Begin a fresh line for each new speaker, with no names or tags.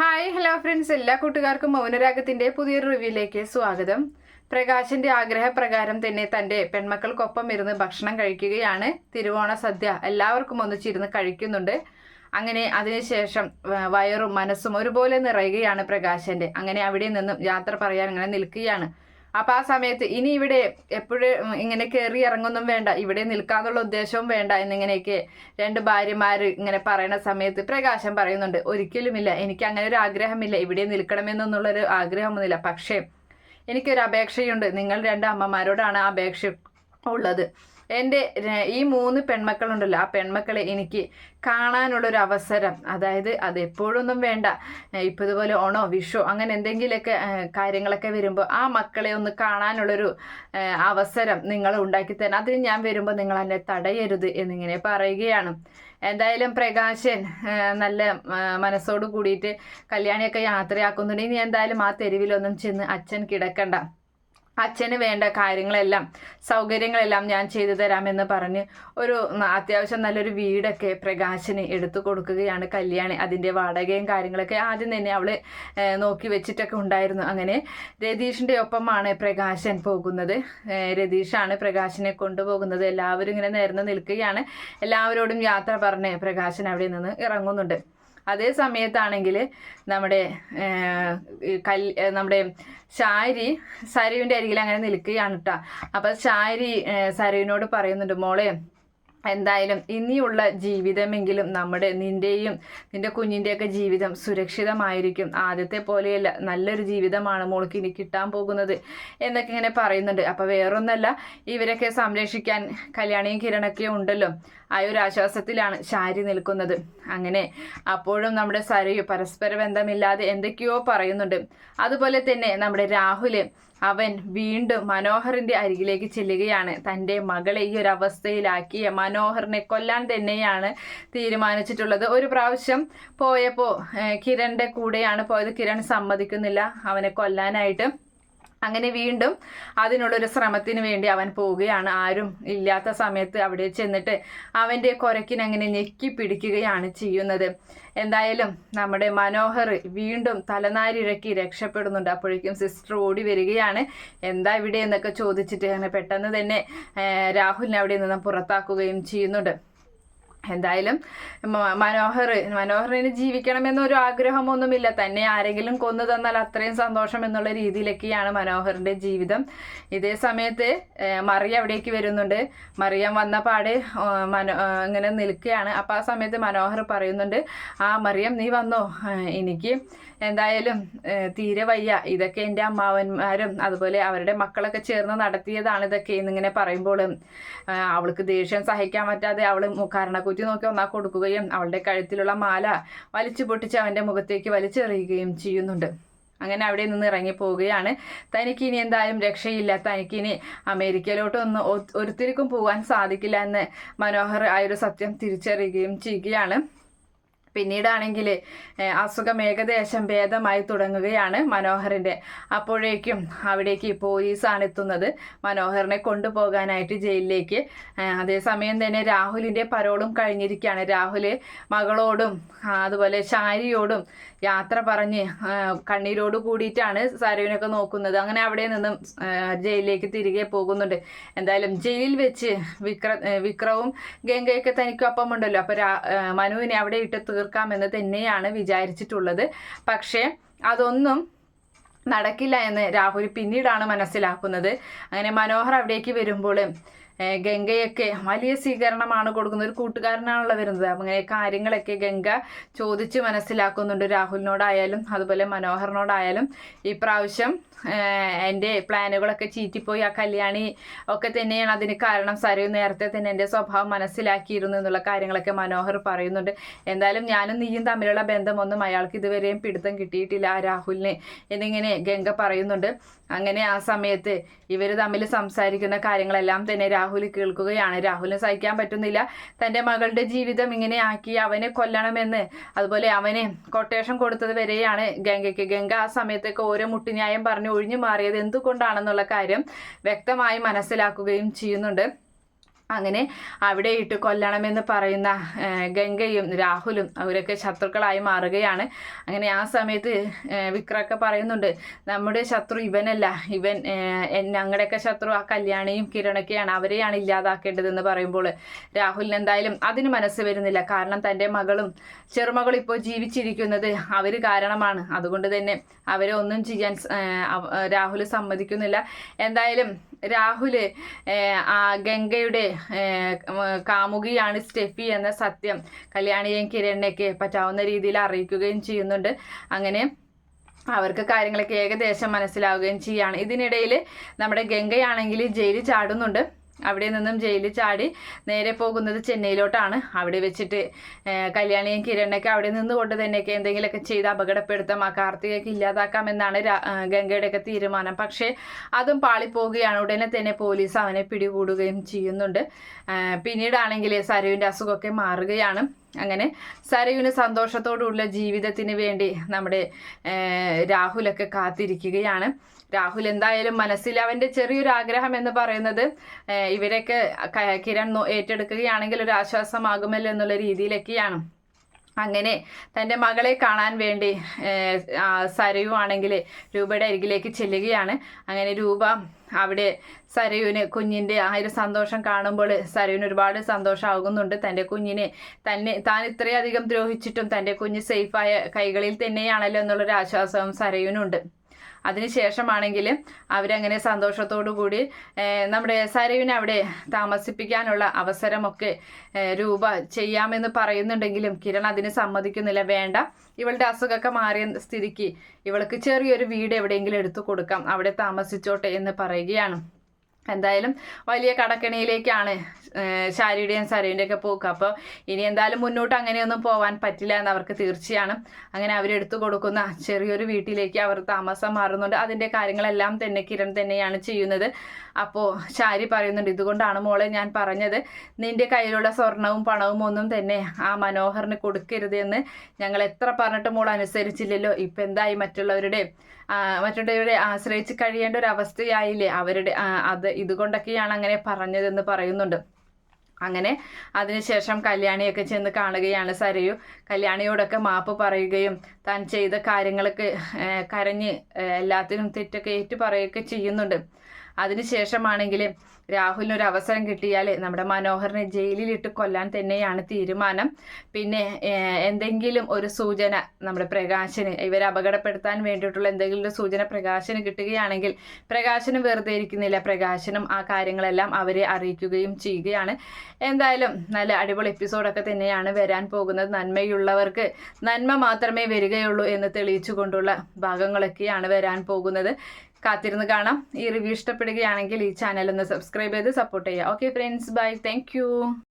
Hi hello friends. എല്ലാ കൂട്ടുകാർക്കും മൗനരാഗത്തിന്റെ പുതിയൊരു റിവ്യൂയിലേക്ക് സ്വാഗതം. പ്രകാശിന്റെ ആഗ്രഹപ്രകാരം തന്നെ തന്റെ പെൺമക്കൾക്കൊപ്പം ഇരുന്ന് ഭക്ഷണം കഴിക്കുകയാണ് തിരുവോണ സദ്യ. എല്ലാവർക്കും ഒന്നിച്ചിരുന്ന് കഴിക്കുന്നുണ്ട്. അങ്ങനെ അതിനുശേഷം വയറും മനസ്സും ഒരുപോലെ നിറയുകയാണ് പ്രകാശന്റെ. അങ്ങനെ അവിടെ നിന്നും യാത്ര പറയാൻ അങ്ങനെ നിൽക്കുകയാണ്. അപ്പൊ ആ സമയത്ത് ഇനി ഇവിടെ എപ്പോഴും ഇങ്ങനെ കയറി ഇറങ്ങൊന്നും വേണ്ട. ഇവിടെ നിൽക്കാന്നുള്ള ഉദ്ദേശവും വേണ്ട എന്നിങ്ങനെയൊക്കെ രണ്ട് ഭാര്യമാർ ഇങ്ങനെ പറയുന്ന സമയത്ത് പ്രകാശം പറയുന്നുണ്ട്. ഒരിക്കലുമില്ല. എനിക്ക് അങ്ങനെ ഒരു ആഗ്രഹമില്ല. ഇവിടെ നിൽക്കണമെന്നൊന്നുള്ളൊരു ആഗ്രഹമൊന്നുമില്ല. പക്ഷേ എനിക്കൊരു അപേക്ഷയുണ്ട്. നിങ്ങൾ രണ്ട് അമ്മമാരോടാണ് ആ അപേക്ഷ ഉള്ളത്. എന്റെ ഈ മൂന്ന് പെൺമക്കളുണ്ടല്ലോ ആ പെൺമക്കളെ എനിക്ക് കാണാനുള്ളൊരു അവസരം. അതായത് അത് എപ്പോഴൊന്നും വേണ്ട. ഇപ്പോൾ ഇതുപോലെ ഓണോ വിഷോ അങ്ങനെ എന്തെങ്കിലുമൊക്കെ കാര്യങ്ങളൊക്കെ വരുമ്പോൾ ആ മക്കളെ ഒന്ന് കാണാനുള്ളൊരു അവസരം നിങ്ങൾ ഉണ്ടാക്കി തരണം. അതിന് ഞാൻ വരുമ്പോൾ നിങ്ങൾ എന്നെ തടയരുത് എന്നിങ്ങനെ പറയുകയാണ്. എന്തായാലും പ്രകാശൻ നല്ല മനസ്സോട് കൂടിയിട്ട് കല്യാണിയൊക്കെ യാത്രയാക്കുന്നുണ്ട്. ഇനി എന്തായാലും ആ തെരുവിലൊന്നും ചെന്ന് അച്ഛൻ കിടക്കണ്ട. അച്ഛന് വേണ്ട കാര്യങ്ങളെല്ലാം സൗകര്യങ്ങളെല്ലാം ഞാൻ ചെയ്തു തരാമെന്ന് പറഞ്ഞ് ഒരു അത്യാവശ്യം നല്ലൊരു വീടൊക്കെ പ്രകാശന് എടുത്തു കൊടുക്കുകയാണ് കല്യാണി. അതിന്റെ വാടകയും കാര്യങ്ങളൊക്കെ ആദ്യം തന്നെ അവൾ നോക്കി വെച്ചിട്ടൊക്കെ ഉണ്ടായിരുന്നു. അങ്ങനെ രതീഷിന്റെ ഒപ്പമാണ് പ്രകാശൻ പോകുന്നത്. രതീഷാണ് പ്രകാശിനെ കൊണ്ടുപോകുന്നത്. എല്ലാവരും ഇങ്ങനെ നേർന്ന് നിൽക്കുകയാണ്. എല്ലാവരോടും യാത്ര പറഞ്ഞ് പ്രകാശൻ അവിടെ നിന്ന് ഇറങ്ങുന്നുണ്ട്. അതേ സമയത്താണെങ്കിൽ നമ്മുടെ കൽ നമ്മുടെ ശാരി സരുവിന്റെ അരികിൽ അങ്ങനെ നിൽക്കുകയാണ് കേട്ടോ അപ്പം ഏഹ്, സരുവിനോട് പറയുന്നുണ്ട് മോളെ എന്തായാലും ഇനിയുള്ള ജീവിതമെങ്കിലും നമ്മുടെ നിന്റെയും നിന്റെ കുഞ്ഞിന്റെയൊക്കെ ജീവിതം സുരക്ഷിതമായിരിക്കും. ആദ്യത്തെ പോലെയല്ല നല്ലൊരു ജീവിതമാണ് മോൾക്ക് ഇനി കിട്ടാൻ പോകുന്നത്. എന്നൊക്കെ ഇങ്ങനെ പറയുന്നുണ്ട്. അപ്പോൾ വേറൊന്നല്ല ഇവരൊക്കെ സംരക്ഷിക്കാൻ കല്യാണിയും കിരണൊക്കെ ഉണ്ടല്ലോ. ആ ഒരു ആശ്വാസത്തിലാണ് ശാരി നിൽക്കുന്നത്. അങ്ങനെ അപ്പോഴും നമ്മുടെ സരയു പരസ്പര ബന്ധമില്ലാതെ എന്തൊക്കെയോ പറയുന്നുണ്ട്. അതുപോലെ തന്നെ നമ്മുടെ രാഹുൽ അവൻ വീണ്ടും മനോഹറിന്റെ അരികിലേക്ക് ചെല്ലുകയാണ്. തന്റെ മകളെ ഈ ഒരു അവസ്ഥയിലാക്കിയ മനോഹറിനെ കൊല്ലാൻ തന്നെയാണ് തീരുമാനിച്ചിട്ടുള്ളത്. ഒരു പ്രാവശ്യം പോയപ്പോൾ കിരണിന്റെ കൂടെയാണ് പോയത്. കിരൺ സമ്മതിക്കുന്നില്ല അവനെ കൊല്ലാനായിട്ട്. അങ്ങനെ വീണ്ടും അതിനുള്ളൊരു ശ്രമത്തിന് വേണ്ടി അവൻ പോവുകയാണ്. ആരും ഇല്ലാത്ത സമയത്ത് അവിടെ ചെന്നിട്ട് അവന്റെ കുരക്കിന് അങ്ങനെ ഞെക്കി പിടിക്കുകയാണ് ചെയ്യുന്നത്. എന്തായാലും നമ്മുടെ മനോഹർ വീണ്ടും തലനാരിഴക്കി രക്ഷപ്പെടുന്നുണ്ട്. അപ്പോഴേക്കും സിസ്റ്റർ ഓടി വരികയാണ്. എന്താ ഇവിടെ എന്നൊക്കെ ചോദിച്ചിട്ട് അങ്ങനെ പെട്ടെന്ന് തന്നെ രാഹുലിനെ അവിടെ നിന്ന് പുറത്താക്കുകയും ചെയ്യുന്നുണ്ട്. എന്തായാലും മനോഹർ മനോഹറിന് ജീവിക്കണമെന്നൊരു ആഗ്രഹമൊന്നുമില്ല. തന്നെ ആരെങ്കിലും കൊന്നു തന്നാൽ അത്രയും സന്തോഷം എന്നുള്ള രീതിയിലൊക്കെയാണ് മനോഹറിന്റെ ജീവിതം. ഇതേ സമയത്ത് മറിയ അവിടേക്ക് വരുന്നുണ്ട്. മറിയ വന്ന പാടെ മനോ ഇങ്ങനെ നിൽക്കുകയാണ്. അപ്പോൾ ആ സമയത്ത് മനോഹർ പറയുന്നുണ്ട് ആ മറിയം നീ വന്നോ? എനിക്ക് എന്തായാലും തീരെ വയ്യ. ഇതൊക്കെ എന്റെ അമ്മാവന്മാരും അതുപോലെ അവരുടെ മക്കളൊക്കെ ചേർന്ന് നടത്തിയതാണ് ഇതൊക്കെ എന്നിങ്ങനെ പറയുമ്പോൾ അവൾക്ക് ദേഷ്യം സഹിക്കാൻ പറ്റാതെ അവൾ കാരണക്കുറ്റി നോക്കി ഒന്നാ കൊടുക്കുകയും അവളുടെ കഴുത്തിലുള്ള മാല വലിച്ചു പൊട്ടിച്ച് അവന്റെ മുഖത്തേക്ക് വലിച്ചെറിയുകയും ചെയ്യുന്നുണ്ട്. അങ്ങനെ അവിടെ നിന്ന് ഇറങ്ങി പോവുകയാണ് തനിക്ക് ഇനി എന്തായാലും രക്ഷയില്ല. തനിക്കിനി ഒ- ഒരുത്തിരിക്കും പോകാൻ സാധിക്കില്ല എന്ന് മനോഹർ ആ ഒരു സത്യം തിരിച്ചറിയുകയും ചെയ്യുകയാണ്. പിന്നീടാണെങ്കിൽ അസുഖം ഏകദേശം ഭേദമായി തുടങ്ങുകയാണ് മനോഹറിന്റെ അപ്പോഴേക്കും അവിടേക്ക് പോലീസാണ് എത്തുന്നത് മനോഹറിനെ കൊണ്ടുപോകാനായിട്ട് ജയിലിലേക്ക്. അതേസമയം തന്നെ രാഹുലിന്റെ പരോളും കഴിഞ്ഞിരിക്കുകയാണ്. രാഹുൽ മകളോടും അതുപോലെ ശാരിയോടും യാത്ര പറഞ്ഞ് കണ്ണീരോട് കൂടിയിട്ടാണ് സരുവിനൊക്കെ നോക്കുന്നത്. അങ്ങനെ അവിടെ നിന്നും ജയിലിലേക്ക് തിരികെ പോകുന്നുണ്ട്. എന്തായാലും ജയിലിൽ വെച്ച് വിക്ര വിക്രവും ഗംഗയൊക്കെ തനിക്കൊപ്പം ഉണ്ടല്ലോ അപ്പോൾ മനുവിനെ അവിടെ ഇട്ട് തീർക്കാമെന്ന് തന്നെയാണ് വിചാരിച്ചിട്ടുള്ളത്. പക്ഷേ അതൊന്നും നടക്കില്ല എന്ന് രാഹുൽ പിന്നീടാണ് മനസ്സിലാക്കുന്നത്. അങ്ങനെ മനോഹർ അവിടേക്ക് വരുമ്പോൾ ഗംഗയൊക്കെ വലിയ സ്വീകരണമാണ് കൊടുക്കുന്നത്. ഒരു കൂട്ടുകാരനാണല്ലോ വരുന്നത്. അങ്ങനെ കാര്യങ്ങളൊക്കെ ഗംഗ ചോദിച്ച് മനസ്സിലാക്കുന്നുണ്ട്. രാഹുലിനോടായാലും അതുപോലെ മനോഹറിനോടായാലും ഈ പ്രാവശ്യം എന്റെ പ്ലാനുകളൊക്കെ ചീറ്റിപ്പോയി. ആ കല്യാണി ഒക്കെ തന്നെയാണ് അതിന് കാരണം. സരയു നേരത്തെ തന്നെ എന്റെ സ്വഭാവം മനസ്സിലാക്കിയിരുന്നു എന്നുള്ള കാര്യങ്ങളൊക്കെ മനോഹർ പറയുന്നുണ്ട്. എന്തായാലും ഞാനും നീയും തമ്മിലുള്ള ബന്ധമൊന്നും അയാൾക്ക് ഇതുവരെയും പിടുത്തം കിട്ടിയിട്ടില്ല ആ രാഹുലിന് എന്നിങ്ങനെ ഗംഗ പറയുന്നുണ്ട്. അങ്ങനെ ആ സമയത്ത് ഇവർ തമ്മിൽ സംസാരിക്കുന്ന കാര്യങ്ങളെല്ലാം തന്നെ രാഹുൽ കേൾക്കുകയാണ്. രാഹുലിന് സഹിക്കാൻ പറ്റുന്നില്ല. തന്റെ മകളുടെ ജീവിതം ഇങ്ങനെ ആക്കി അവനെ കൊല്ലണമെന്ന്. അതുപോലെ അവനെ കൊട്ടേഷൻ കൊടുത്തത് വരെയാണ് ഗംഗയ്ക്ക്. ഗംഗ ആ സമയത്തൊക്കെ ഓരോ മുട്ടിന്യായം പറഞ്ഞ് ഒഴിഞ്ഞു മാറിയത് എന്തുകൊണ്ടാണെന്നുള്ള കാര്യം വ്യക്തമായി മനസ്സിലാക്കുകയും ചെയ്യുന്നുണ്ട്. അങ്ങനെ അവിടെ ഇട്ട് കൊല്ലണമെന്ന് പറയുന്ന ഗംഗയും രാഹുലും അവരൊക്കെ ശത്രുക്കളായി മാറുകയാണ്. അങ്ങനെ ആ സമയത്ത് വിക്രമൊക്കെ പറയുന്നുണ്ട് നമ്മുടെ ശത്രു ഇവനല്ല. ഇവൻ ഞങ്ങളുടെയൊക്കെ ശത്രു ആ കല്യാണിയും കിരണൊക്കെയാണ്. അവരെയാണ് ഇല്ലാതാക്കേണ്ടതെന്ന് പറയുമ്പോൾ രാഹുലിന് എന്തായാലും അതിന് മനസ്സ് വരുന്നില്ല. കാരണം തന്റെ മകളും ചെറുമകളും ഇപ്പോൾ ജീവിച്ചിരിക്കുന്നത് അവർ കാരണമാണ്. അതുകൊണ്ട് തന്നെ അവരെ ഒന്നും ചെയ്യാൻ രാഹുൽ സമ്മതിക്കുന്നില്ല. എന്തായാലും രാഹുൽ ആ ഗംഗയുടെ കാമുകിയാണ് സ്റ്റെഫി എന്ന സത്യം കല്യാണിയെയും കിരണിനെയൊക്കെ പറ്റാവുന്ന രീതിയിൽ അറിയിക്കുകയും ചെയ്യുന്നുണ്ട്. അങ്ങനെ അവർക്ക് കാര്യങ്ങളൊക്കെ ഏകദേശം മനസ്സിലാവുകയും ചെയ്യുകയാണ് ഇതിനിടയിൽ നമ്മുടെ ഗംഗയാണെങ്കിൽ ജയിലിൽ ചാടുന്നുണ്ട്. അവിടെ നിന്നും ജയിലിൽ ചാടി നേരെ പോകുന്നത് ചെന്നൈയിലോട്ടാണ്. അവിടെ വെച്ചിട്ട് കല്യാണിയും കിരണൊക്കെ അവിടെ നിന്ന് നിന്നുകൊണ്ട് തന്നെയൊക്കെ എന്തെങ്കിലുമൊക്കെ ചെയ്ത് അപകടപ്പെടുത്താം ആ കാർത്തികയ്ക്ക് ഇല്ലാതാക്കാം എന്നാണ് ഗംഗയുടെയൊക്കെ തീരുമാനം. പക്ഷേ അതും പാളിപ്പോവുകയാണ്. ഉടനെ തന്നെ പോലീസ് അവനെ പിടികൂടുകയും ചെയ്യുന്നുണ്ട്. പിന്നീടാണെങ്കിൽ സരുവിന്റെ അസുഖമൊക്കെ മാറുകയാണ്. അങ്ങനെ സരയുവിന് സന്തോഷത്തോടുള്ള ജീവിതത്തിന് വേണ്ടി നമ്മുടെ രാഹുലൊക്കെ കാത്തിരിക്കുകയാണ്. രാഹുൽ എന്തായാലും മനസ്സിൽ അവന്റെ ചെറിയൊരു ആഗ്രഹം എന്ന് പറയുന്നത് ഇവരൊക്കെ കിരൺ ഏറ്റെടുക്കുകയാണെങ്കിൽ ഒരു ആശ്വാസമാകുമല്ലോ എന്നുള്ള രീതിയിലൊക്കെയാണ്. അങ്ങനെ തന്റെ മകളെ കാണാൻ വേണ്ടി സരയുവാണെങ്കിൽ രൂപയുടെ അരികിലേക്ക് ചെല്ലുകയാണ്. അങ്ങനെ രൂപ അവിടെ സരയുവിന് കുഞ്ഞിന്റെ ആ ഒരു സന്തോഷം കാണുമ്പോൾ സരയുവിന് ഒരുപാട് സന്തോഷമാകുന്നുണ്ട്. തന്റെ കുഞ്ഞിനെ തന്നെ താൻ ഇത്രയധികം ദ്രോഹിച്ചിട്ടും തന്റെ കുഞ്ഞ് സേഫായ കൈകളിൽ തന്നെയാണല്ലോ എന്നുള്ളൊരു ആശ്വാസവും സരയുവിനുണ്ട്. അതിനുശേഷമാണെങ്കിൽ അവരങ്ങനെ സന്തോഷത്തോടു കൂടി നമ്മുടെ സരയുവിനെ അവിടെ താമസിപ്പിക്കാനുള്ള അവസരമൊക്കെ രൂപ ചെയ്യാമെന്ന് പറയുന്നുണ്ടെങ്കിലും കിരൺ അതിന് സമ്മതിക്കുന്നില്ല. വേണ്ട ഇവളുടെ അസുഖമൊക്കെ മാറിയ സ്ഥിതിക്ക് ഇവൾക്ക് ചെറിയൊരു വീട് എവിടെയെങ്കിലും എടുത്തു കൊടുക്കാം. അവിടെ താമസിച്ചോട്ടെ എന്ന് പറയുകയാണ്. എന്തായാലും വലിയ കടക്കണിയിലേക്കാണ് ശാരിയുടെയും സരയുടെയും ഒക്കെ പോക്ക്. അപ്പോൾ ഇനി എന്തായാലും മുന്നോട്ട് അങ്ങനെയൊന്നും പോകാൻ പറ്റില്ല എന്ന് അവർക്ക് തീർച്ചയാണ്. അങ്ങനെ അവരെടുത്തു കൊടുക്കുന്ന ചെറിയൊരു വീട്ടിലേക്ക് അവർ താമസം മാറുന്നുണ്ട്. അതിന്റെ കാര്യങ്ങളെല്ലാം തന്നെ കിരൺ തന്നെയാണ് ചെയ്യുന്നത്. അപ്പോൾ ശാരി പറയുന്നുണ്ട് ഇതുകൊണ്ടാണ് മോളെ ഞാൻ പറഞ്ഞത് നിന്റെ കയ്യിലുള്ള സ്വർണവും പണവും ഒന്നും തന്നെ ആ മനോഹറിന് കൊടുക്കരുത് എന്ന് ഞങ്ങൾ എത്ര പറഞ്ഞിട്ട് മോൾ അനുസരിച്ചില്ലല്ലോ. ഇപ്പം എന്തായി മറ്റുള്ളവരുടെ മറ്റുള്ളവരെ ആശ്രയിച്ച് കഴിയേണ്ട ഒരു അവസ്ഥയായില്ലേ? അവരുടെ അത് ഇതുകൊണ്ടൊക്കെയാണ് അങ്ങനെ പറഞ്ഞതെന്ന് പറയുന്നുണ്ട്. അങ്ങനെ അതിനുശേഷം കല്യാണിയൊക്കെ ചെന്ന് കാണുകയാണ് സരയു. കല്യാണിയോടൊക്കെ മാപ്പ് പറയുകയും താൻ ചെയ്ത കാര്യങ്ങളൊക്കെ കരഞ്ഞ് എല്ലാത്തിനും തെറ്റൊക്കെ ഏറ്റു പറയുകയൊക്കെ ചെയ്യുന്നുണ്ട്. അതിനുശേഷമാണെങ്കിൽ രാഹുലിന് ഒരു അവസരം കിട്ടിയാൽ നമ്മുടെ മനോഹറിനെ ജയിലിലിട്ട് കൊല്ലാൻ തന്നെയാണ് തീരുമാനം. പിന്നെ എന്തെങ്കിലും ഒരു സൂചന നമ്മുടെ പ്രകാശന് ഇവരെ അപകടപ്പെടുത്താൻ വേണ്ടിയിട്ടുള്ള എന്തെങ്കിലും ഒരു സൂചന പ്രകാശന് കിട്ടുകയാണെങ്കിൽ പ്രകാശനും വെറുതെ ഇരിക്കുന്നില്ല. പ്രകാശനും ആ കാര്യങ്ങളെല്ലാം അവരെ അറിയിക്കുകയും ചെയ്യുകയാണ്. എന്തായാലും നല്ല അടിപൊളി എപ്പിസോഡൊക്കെ തന്നെയാണ് വരാൻ പോകുന്നത്. നന്മയുള്ളവർക്ക് നന്മ മാത്രമേ വരികയുള്ളൂ എന്ന് തെളിയിച്ചു കൊണ്ടുള്ള ഭാഗങ്ങളൊക്കെയാണ് വരാൻ പോകുന്നത്. കാത്തിരുന്ന് കാണാം. ഈ റിവ്യൂ ഇഷ്ടപ്പെടുകയാണെങ്കിൽ ഈ ചാനൽ ഒന്ന് സബ്സ്ക്രൈബ് ചെയ്ത് സപ്പോർട്ട് ചെയ്യുക. Okay friends bye thank